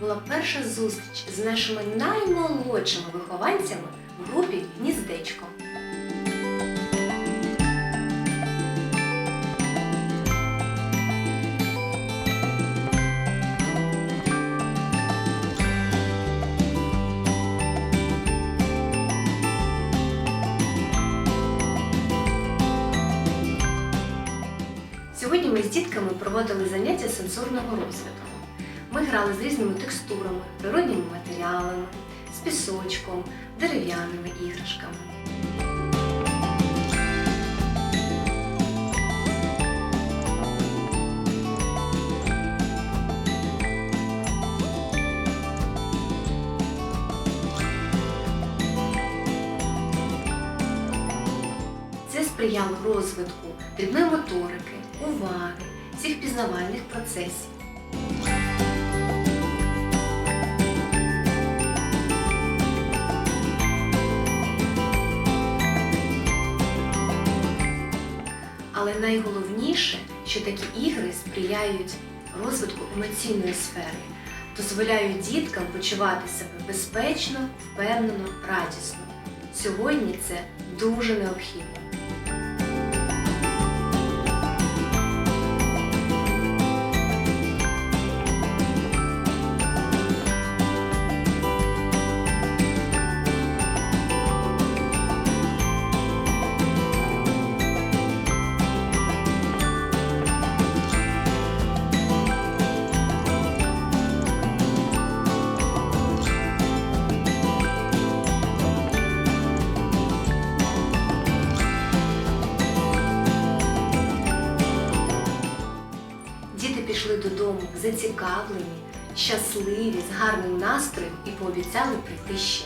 була перша зустріч з нашими наймолодшими вихованцями в групі Гніздечко. Сьогодні ми з дітками проводили заняття сенсорного розвитку. Ми грали з різними текстурами, природніми матеріалами, з пісочком, дерев'яними іграшками. Це сприяло розвитку дрібної моторики, уваги, всіх пізнавальних процесів. Найголовніше, що такі ігри сприяють розвитку емоційної сфери, дозволяють діткам почувати себе безпечно, впевнено, радісно. Сьогодні це дуже необхідно. Діти пішли додому зацікавлені, щасливі, з гарним настроєм і пообіцяли прийти ще.